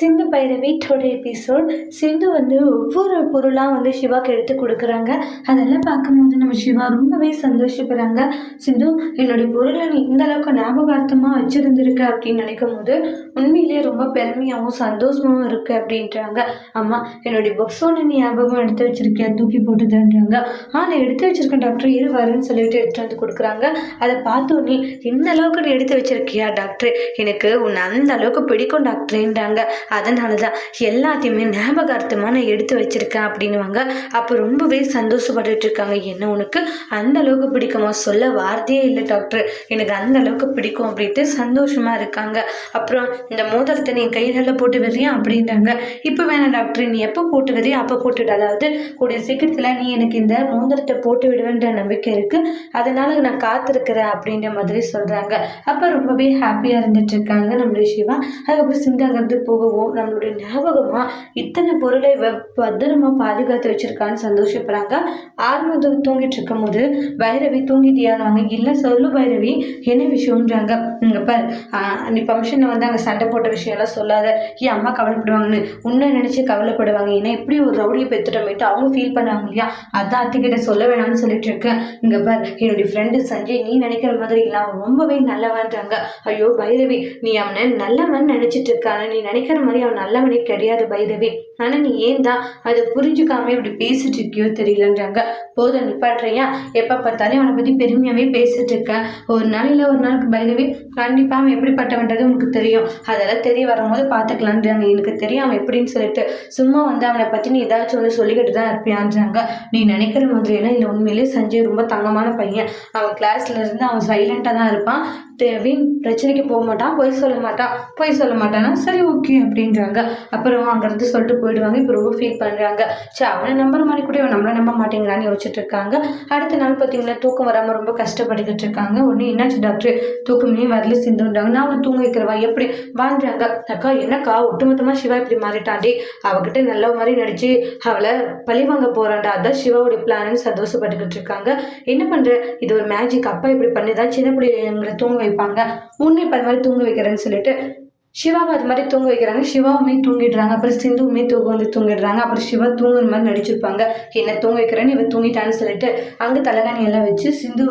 சிந்து பைரவிட்டோட episode சிந்து வந்து ஒவ்வொரு பொருளாக வந்து சிவாக்கு எடுத்து கொடுக்குறாங்க. அதெல்லாம் பார்க்கும்போது நம்ம சிவா ரொம்பவே சந்தோஷப்படுறாங்க. சிந்து என்னுடைய பொருளை நீ இந்த அளவுக்கு ஞாபகார்த்தமாக வச்சுருந்துருக்க அப்படின்னு நினைக்கும் போது உண்மையிலேயே ரொம்ப பெருமையாகவும் சந்தோஷமாகவும் இருக்குது அப்படின்றாங்க. ஆமாம் என்னுடைய புக்ஸோட நீ ஞாபகம் எடுத்து வச்சிருக்கியா? தூக்கி போட்டுதான்றாங்க. ஆ நான் எடுத்து வச்சிருக்கேன் டாக்டர் இரு வரேன்னு சொல்லிட்டு எடுத்துட்டு வந்து கொடுக்குறாங்க. அதை பார்த்தோன்னே இந்த அளவுக்கு நீ எடுத்து வச்சிருக்கியா டாக்டர் எனக்கு உன்னை அந்த அளவுக்கு பிடிக்கும் டாக்டர்ன்றாங்க அதனால தான் எல்லாத்தையுமே ஞாபகார்த்தமாக நான் எடுத்து வச்சிருக்கேன் அப்படின்னுவாங்க. அப்போ ரொம்பவே சந்தோஷப்பட்டுட்டு இருக்காங்க. என்ன உனக்கு? அந்த அளவுக்கு பிடிக்குமா? சொல்ல வார்த்தையே இல்லை டாக்டர் எனக்கு அந்த அளவுக்கு பிடிக்கும் அப்படின்ட்டு சந்தோஷமா இருக்காங்க. அப்புறம் இந்த மோதிரத்தை நீ கையில போட்டு வர்றியா அப்படின்றாங்க. இப்போ வேணாம் டாக்டர் நீ எப்போ போட்டு வர்றியா அப்போ போட்டுவிடு அதாவது கூடிய சீக்கிரத்தில் நீ எனக்கு இந்த மோதிரத்தை போட்டு விடுவேன்ற நம்பிக்கை இருக்கு. அதனால நான் காத்திருக்கிறேன் அப்படின்ற மாதிரி சொல்றாங்க. அப்போ ரொம்பவே ஹாப்பியாக இருந்துட்டு இருக்காங்க நம்மளுடைய சிவா. அதுக்கப்புறம் சிந்தாங்கிறது போகவும் நம்மளுடைய ஞாபகமாக இத்தனை பொருளை வ- பத்திரமா பாதுகாத்து வச்சிருக்கான்னு சந்தோஷப்படுறாங்க. ஆறுமுகம் தூங்கிட்டு இருக்கும்போது பைரவி தூங்கிட்டியான்னு இல்லை சொல்லு பைரவி என்ன விஷயம்ன்றாங்க? இங்க பாரு. ஆஹ் நீ ஃபங்க்ஷனில் வந்து அங்கே சண்டை போட்ட விஷயம்லாம் சொல்லாத. ஏன் அம்மா கவலைப்படுவாங்கன்னு. உன்னை நினச்சி கவலைப்படுவாங்க. ஏன்னா எப்படி ஒரு ரவுடியை பெற்றுட்டோமேட்டு அவங்க ஃபீல் பண்ணுவாங்க இல்லையா? அதான் அத்தைக்கிட்ட சொல்ல வேணாம்னு சொல்லிட்டு இருக்கேன் இங்க பார் என்னுடைய ஃப்ரெண்டு சஞ்சய் நீ நினைக்கிற மாதிரி இல்லை. அவன் ரொம்பவே நல்லவன்றாங்க. ஐயோ பைரவி நீ அவனை நல்லவன் நினைச்சிட்டு இருக்கான. நீ நினைக்கிற மாதிரி அவன் நல்லவனே கிடையாது பைதவே ஆனால் நீ ஏன் தான் அதை புரிஞ்சுக்காம இப்படி பேசிட்டு இருக்கியோ தெரியலன்றாங்க. போதும் நிப்பாட்டுறியா எப்போ பார்த்தாலும் அவனை பற்றி பெருமையாகவே பேசிட்டு இருக்கேன் ஒரு இல்லை ஒரு நாளுக்கு பைரவி கண்டிப்பாக அவன் எப்படிப்பட்டவன்றது உனக்கு தெரியும். அதெல்லாம் தெரிய வரும்போது பார்த்துக்கலான்றாங்க. எனக்கு தெரியும் அவன் எப்படின்னு சொல்லிட்டு. சும்மா வந்து அவனை பற்றி நீ ஏதாச்சும் ஒன்று சொல்லிக்கிட்டு தான் இருப்பியான்றாங்க. நீ நினைக்கிற மாதிரினா இல்லை. உண்மையிலேயே சஞ்சய் ரொம்ப தங்கமான பையன். அவன் கிளாஸ்ல இருந்து அவன் சைலண்டாக தான் இருப்பான். வீண் பிரச்சனைக்கு போக மாட்டான் பொய் சொல்ல மாட்டான். பொய் சொல்ல மாட்டானா? சரி ஓகே அப்படின்றாங்க. அப்புறம் அங்கேருந்து சொல்லிட்டு போயிடுவாங்க. இப்போ ரொம்ப ஃபீல் பண்ணுறாங்க சரி அவனை நம்புற மாதிரி கூட இவன் நம்மளை நம்ப மாட்டேங்கிறான்னு யோசிச்சுட்டு இருக்காங்க அடுத்த நாள் பார்த்தீங்கன்னா தூக்கம் வராமல் ரொம்ப கஷ்டப்பட்டுக்கிட்டு இருக்காங்க உடனே என்னாச்சு டாக்டர் தூக்கமே வரல சிந்துன்றாங்க. நான் அவனை தூங்க வைக்கிறவா? எப்படி? வாழ்றாங்க. அக்கா என்னக்கா? ஒட்டுமொத்தமாக சிவா இப்படி மாறிட்டாண்டி. அவகிட்ட நல்ல மாதிரி நடிச்சு அவளை பழி வாங்க போகிறான்டா அதான் சிவாவோட பிளான்னு சந்தோஷப்பட்டுக்கிட்டு இருக்காங்க என்ன பண்ணுற இது ஒரு மேஜிக் அப்பா இப்படி பண்ணி தான் சின்ன பிள்ளைங்களை தூங்க வைப்பாங்க. உன்னை இப்போ அது மாதிரி தூங்க வைக்கிறேன்னு சொல்லிட்டு சிவாவை அது மாதிரி தூங்க வைக்கிறாங்க. சிவாவுமே தூங்கிடுறாங்க. அப்புறம் சிந்துவுமே தூங்க வந்து தூங்கிடுறாங்க. அப்புறம் சிவா தூங்குற மாதிரி நடிச்சிருப்பாங்க. என்ன தூங்க வைக்கிறேன்னு இவ தூங்கிட்டான்னு சொல்லிட்டு அங்கே தலைகாணி எல்லாம் வச்சு சிந்து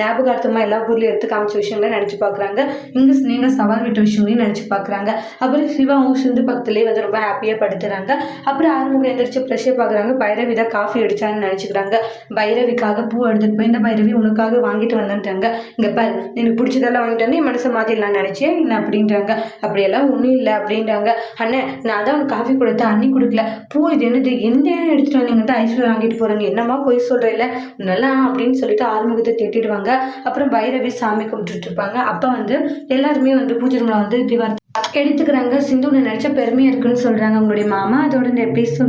ஞாபகார்த்தமாக எல்லா பொருளையும் எடுத்து காமிச்ச விஷயங்களை நினச்சி பார்க்குறாங்க இங்கே நீங்கள் சவால் விட்ட விஷயங்களையும் நினச்சி பார்க்குறாங்க அப்புறம் சிவாவும் சிந்து பக்கத்துலேயே வந்து ரொம்ப ஹாப்பியாக படுத்துறாங்க. அப்புறம் ஆறுமுகம் எந்திரிச்சு ஃப்ரெஷ்ஷாக பார்க்குறாங்க பைரவி தான் காஃபி அடிச்சான்னு நினச்சிக்கிறாங்க. பைரவிக்காக பூ எடுத்துட்டு போய் இந்த பைரவி உனக்காக வாங்கிட்டு வந்துட்டாங்க இங்கே பார் எனக்கு பிடிச்சதெல்லாம் வாங்கிட்டு வந்து என் மனசை மாற்றிடலாம்னு நினச்சேன் என்ன? அப்படின்றாங்க. அப்படியெல்லாம் ஒன்றும் இல்லை அப்படின்றாங்க. அண்ணே நான் தான் உனக்கு காஃபி கொடுத்தேன் அண்ணி கொடுக்கல. பூ இது என்னது? எந்த எடுத்துகிட்டு வந்தீங்கன்ட்டு ஐஸ்வர் வாங்கிட்டு போகிறாங்க என்னம்மா போய் சொல்கிறேன்ல நல்லா அப்படின்னு சொல்லிட்டு ஆறுமுகத்தை திட்டிடுவாங்க அப்புறம் பைரவி சாமி கும்பிட்டுட்டு இருப்பாங்க அப்போ வந்து எல்லாருமே வந்து பூஜை ரூமில் வந்து திவார் எடுத்துக்கிறாங்க. சிந்து நினச்ச பெருமையாக இருக்குன்னு சொல்கிறாங்க உங்களுடைய மாமா. அதோட இந்த எபிசோட்